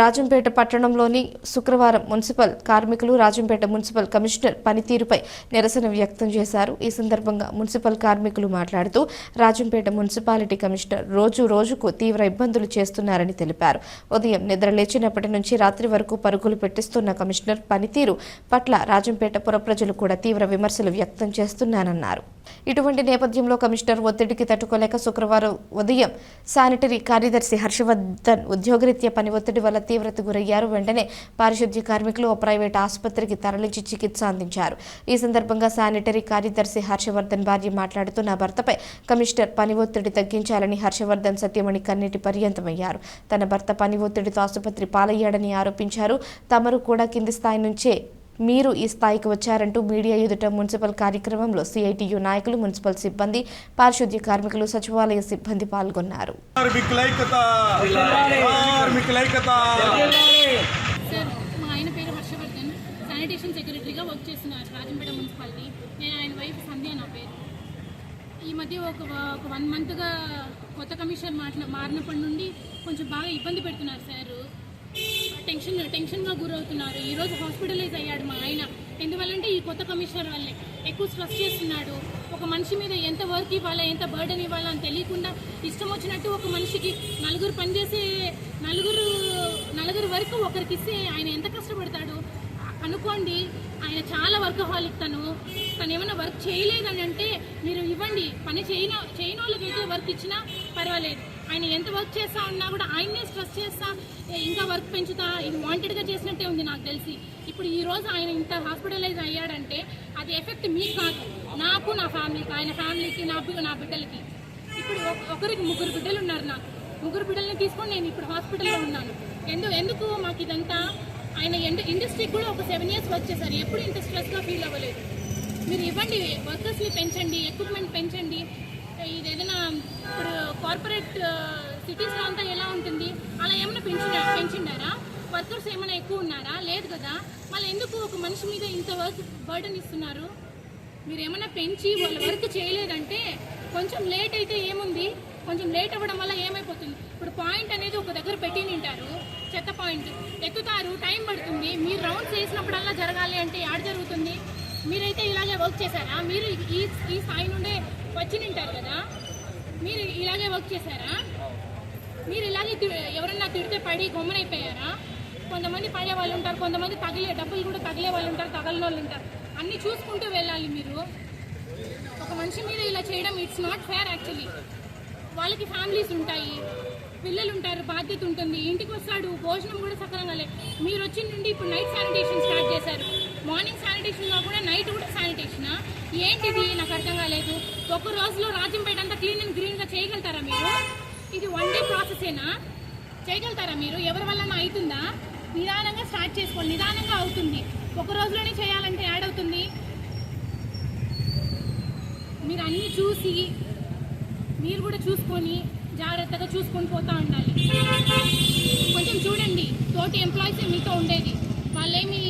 రాజంపేట పట్టణంలోని శుక్రవారం మున్సిపల్ కార్మికులు రాజంపేట మున్సిపల్ కమిషనర్ పనితీరుపై నిరసన వ్యక్తం చేశారు. ఈ సందర్భంగా మున్సిపల్ కార్మికులు మాట్లాడుతూ రాజంపేట మున్సిపాలిటీ కమిషనర్ రోజు రోజుకు తీవ్ర ఇబ్బందులు చేస్తున్నారని తెలిపారు. ఉదయం నిద్ర లేచినప్పటి నుంచి రాత్రి వరకు పరుగులు పెట్టిస్తున్న కమిషనర్ పనితీరు పట్ల రాజంపేట పుర ప్రజలు కూడా తీవ్ర విమర్శలు వ్యక్తం చేస్తున్నారన్నారు. ఇటువంటి నేపథ్యంలో కమిషనర్ ఒత్తిడికి తట్టుకోలేక శుక్రవారం ఉదయం శానిటరీ కార్యదర్శి హర్షవర్ధన్ ఉద్యోగరీత్యా పని ఒత్తిడి వల్ల తీవ్రత గురయ్యారు. వెంటనే పారిశుద్ధ్య కార్మికులు ఓ ప్రైవేట్ ఆసుపత్రికి తరలించి చికిత్స అందించారు. ఈ సందర్భంగా శానిటరీ కార్యదర్శి హర్షవర్ధన్ భార్య మాట్లాడుతూ నా భర్తపై కమిషనర్ పని ఒత్తిడి తగ్గించాలని హర్షవర్ధన్ సత్యమణి కన్నీటి పర్యంతమయ్యారు. తన భర్త పని ఒత్తిడితో ఆసుపత్రి పాలయ్యాడని ఆరోపించారు. తమరు కూడా కింది స్థాయి నుంచే మీరు ఈ స్థాయికి వచ్చారంటూ మీడియా ఎదుట మున్సిపల్ కార్యక్రమంలో సిఐటియు నాయకులు మున్సిపల్ సిబ్బంది పారిశుద్ధ్య కార్మికులు సచివాలయ సిబ్బంది పాల్గొన్నారు. శానిటేషన్ సెక్రటరీగా వర్క్ చేస్తున్నారు రాజంపేట మున్సిపాలిటీ. నేను ఆయన వైఫ్ సంధ్య నా పేరు. ఈ మధ్య ఒక ఒక వన్ మంత్గా కొత్త కమిషనర్ మాట్లా మారినప్పటి నుండి కొంచెం బాగా ఇబ్బంది పెడుతున్నారు సార్. టెన్షన్ టెన్షన్గా గురవుతున్నారు. ఈరోజు హాస్పిటలైజ్ అయ్యాడు మా ఆయన. ఎందువల్లంటే ఈ కొత్త కమిషనర్ వల్లే. ఎక్కువ స్ట్రెస్ చేస్తున్నాడు. ఒక మనిషి మీద ఎంత వర్క్ ఇవ్వాలా ఎంత బర్డెన్ ఇవ్వాలా అని తెలియకుండా ఇష్టం వచ్చినట్టు ఒక మనిషికి నలుగురు పనిచేసే నలుగురు నలుగురు వరకు ఒకరికి ఇస్తే ఆయన ఎంత కష్టపడతాడు? అనుకోండి ఆయన చాలా వర్క్ హాలిక్ తను. తను ఏమైనా వర్క్ చేయలేదని అంటే మీరు ఇవ్వండి. పని చేయన చేయని వాళ్ళకైతే వర్క్ ఇచ్చినా పర్వాలేదు. ఆయన ఎంత వర్క్ చేస్తా ఉన్నా కూడా ఆయన్నే స్ట్రెస్ చేస్తా ఇంకా వర్క్ పెంచుతా ఇది వాంటెడ్గా చేసినట్టే ఉంది నాకు తెలిసి. ఇప్పుడు ఈరోజు ఆయన ఇంత హాస్పిటలైజ్ అయ్యాడంటే అది ఎఫెక్ట్ మీకు కాదు నాకు నా ఫ్యామిలీకి ఆయన ఫ్యామిలీకి నా నా బిడ్డలకి. ఇప్పుడు ఒక- ఒకరికి ముగ్గురు బిడ్డలు ఉన్నారు నాకు. ముగ్గురు బిడ్డల్ని తీసుకొని నేను ఇప్పుడు హాస్పిటల్లో ఉన్నాను. ఎందు ఎందుకు మాకు ఇదంతా? ఆయన ఎండ ఇండస్ట్రీకి కూడా ఒక సెవెన్ ఇయర్స్ వర్క్ చేశారు. ఎప్పుడు ఇంత స్ట్రెస్గా ఫీల్ అవ్వలేదు. మీరు ఇవ్వండి వర్కర్స్ని పెంచండి ఎక్విప్మెంట్ పెంచండి. ఇది ఏదైనా ఇప్పుడు కార్పొరేట్ సిటీస్లో అంతా ఎలా ఉంటుంది? అలా ఏమైనా పెంచిన పెంచిండారా? వర్కర్స్ ఏమైనా ఎక్కువ ఉన్నారా? లేదు కదా. మళ్ళీ ఎందుకు ఒక మనిషి మీద ఇంత వర్క్ బర్డన్ ఇస్తున్నారు? మీరు ఏమైనా పెంచి వాళ్ళ వర్క్ చేయలేదంటే కొంచెం లేట్ అయితే ఏముంది? కొంచెం లేట్ అవ్వడం వల్ల ఏమైపోతుంది? ఇప్పుడు పాయింట్ అనేది ఒక దగ్గర పెట్టి నింటారు. చెత్త పాయింట్ ఎక్కుతారు. టైం పడుతుంది. మీరు రౌండ్స్ వేసినప్పుడల్లా జరగాలి అంటే ఆడ జరుగుతుంది? మీరైతే ఇలాగే వర్క్ చేశారా? మీరు ఈ ఈ స్థాయి నుండే వచ్చి నింటారు కదా? మీరు ఇలాగే వర్క్ చేశారా? మీరు ఇలాగే ఎవరన్నా తిడితే పడి గొమ్మనైపోయారా? కొంతమంది పడే వాళ్ళు ఉంటారు కొంతమంది తగిలే డబ్బులు కూడా తగిలే వాళ్ళు ఉంటారు తగలని వాళ్ళు ఉంటారు. అన్నీ చూసుకుంటూ వెళ్ళాలి మీరు. ఒక మనిషి మీద ఇలా చేయడం ఇట్స్ నాట్ ఫేర్ యాక్చువల్లీ వాళ్ళకి ఫ్యామిలీస్ ఉంటాయి పిల్లలు ఉంటారు బాధ్యత ఉంటుంది. ఇంటికి వస్తాడు భోజనం కూడా సక్రంగా లేదు మీరు వచ్చిన నుండి ఇప్పుడు నైట్ శానిటేషన్ స్టార్ట్ చేశారు మార్నింగ్ శానిటేషన్లో కూడా నైట్ కూడా శానిటేషనా ఏంటిది? నాకు అర్థం కాలేదు. ఒక రోజులో రాజంపేట అంతా క్లీన్ అండ్ గ్రీన్గా చేయగలుగుతారా మీరు? ఇది వన్ డే ప్రాసెసేనా చేయగలుగుతారా మీరు? ఎవరి వల్ల అవుతుందా? నిదానంగా స్టార్ట్ చేసుకోండి. నిదానంగా అవుతుంది. ఒక రోజులోనే చేయాలంటే యాడ్ అవుతుంది. మీరు అన్నీ చూసి మీరు కూడా చూసుకొని జాగ్రత్తగా చూసుకొని పోతూ ఉండాలి. కొంచెం చూడండి. తోటి ఎంప్లాయీస్ మీతో ఉండేది. వాళ్ళేమి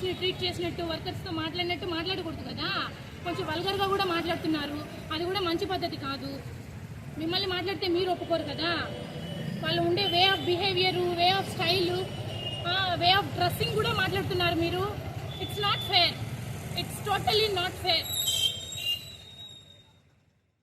వర్కర్స్ని ట్రీట్ చేసినట్టు వర్కర్స్తో మాట్లాడినట్టు మాట్లాడకూడదు కదా? కొంచెం వల్గర్గా కూడా మాట్లాడుతున్నారు. అది కూడా మంచి పద్ధతి కాదు. మిమ్మల్ని మాట్లాడితే మీరు ఒప్పుకోరు కదా? వాళ్ళు ఉండే way of behaviour way of style way of dressing కూడా మాట్లాడుతున్నారు మీరు. It's not fair it's totally not fair